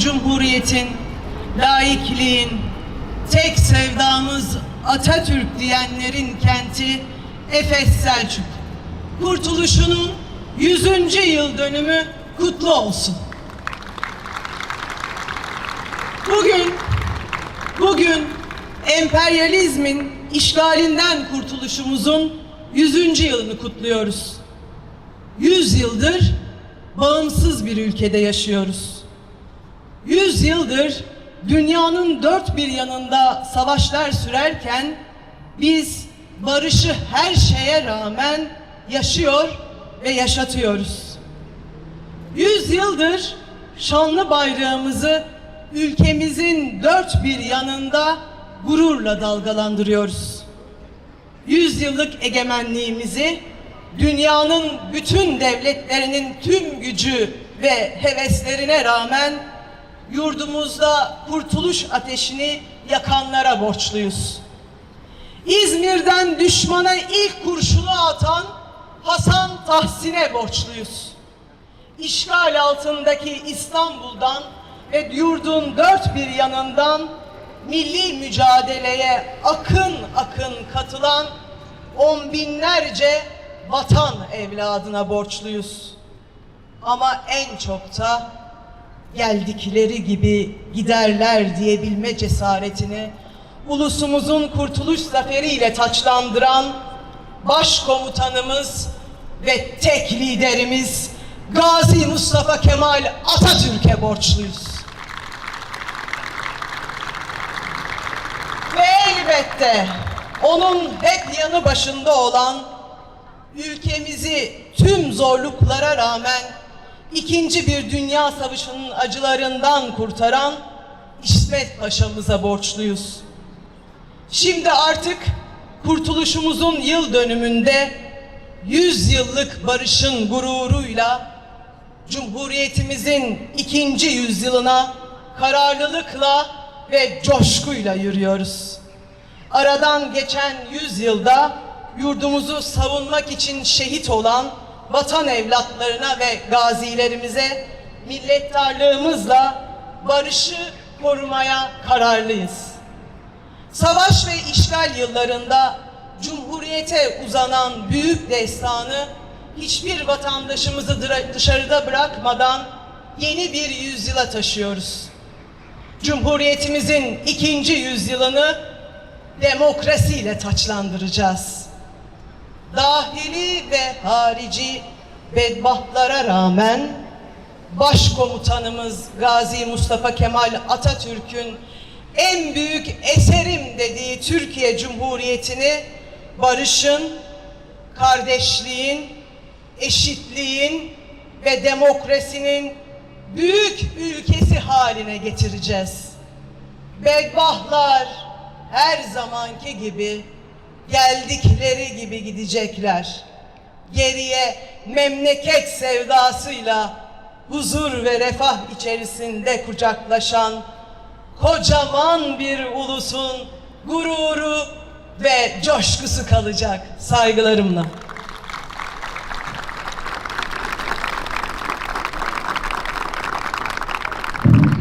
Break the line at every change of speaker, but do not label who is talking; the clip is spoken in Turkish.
Cumhuriyetin, laikliğin, tek sevdamız Atatürk diyenlerin kenti Efes Selçuk. Kurtuluşunun 100. yıl dönümü kutlu olsun. Bugün, bugün emperyalizmin işgalinden kurtuluşumuzun 100. yılını kutluyoruz. 100 yıldır bağımsız bir ülkede yaşıyoruz. 100 yıldır dünyanın dört bir yanında savaşlar sürerken biz barışı her şeye rağmen yaşıyor ve yaşatıyoruz. 100 yıldır şanlı bayrağımızı ülkemizin dört bir yanında gururla dalgalandırıyoruz. 100 yıllık egemenliğimizi dünyanın bütün devletlerinin tüm gücü ve heveslerine rağmen yurdumuzda kurtuluş ateşini yakanlara borçluyuz. İzmir'den düşmana ilk kurşunu atan Hasan Tahsin'e borçluyuz. İşgal altındaki İstanbul'dan ve yurdun dört bir yanından milli mücadeleye akın akın katılan on binlerce vatan evladına borçluyuz. Ama en çok da geldikleri gibi giderler diyebilme cesaretini ulusumuzun kurtuluş zaferiyle taçlandıran başkomutanımız ve tek liderimiz Gazi Mustafa Kemal Atatürk'e borçluyuz. Ve elbette onun hep yanı başında olan ülkemizi tüm zorluklara rağmen ikinci bir dünya savaşının acılarından kurtaran İsmet Paşa'mıza borçluyuz. Şimdi artık kurtuluşumuzun yıl dönümünde 100 yıllık barışın gururuyla Cumhuriyetimizin ikinci yüzyılına kararlılıkla ve coşkuyla yürüyoruz. Aradan geçen yüzyılda yurdumuzu savunmak için şehit olan vatan evlatlarına ve gazilerimize minnettarlığımızla barışı korumaya kararlıyız. Savaş ve işgal yıllarında Cumhuriyete uzanan büyük destanı hiçbir vatandaşımızı dışarıda bırakmadan yeni bir yüzyıla taşıyoruz. Cumhuriyetimizin ikinci yüzyılını demokrasiyle taçlandıracağız. Dahili ve harici bedbahtlara rağmen Başkomutanımız Gazi Mustafa Kemal Atatürk'ün en büyük eserim dediği Türkiye Cumhuriyeti'ni barışın, kardeşliğin, eşitliğin ve demokrasinin büyük ülkesi haline getireceğiz. Bedbahtlar her zamanki gibi geldikleri gibi gidecekler. Geriye memleket sevdasıyla huzur ve refah içerisinde kucaklaşan kocaman bir ulusun gururu ve coşkusu kalacak saygılarımla.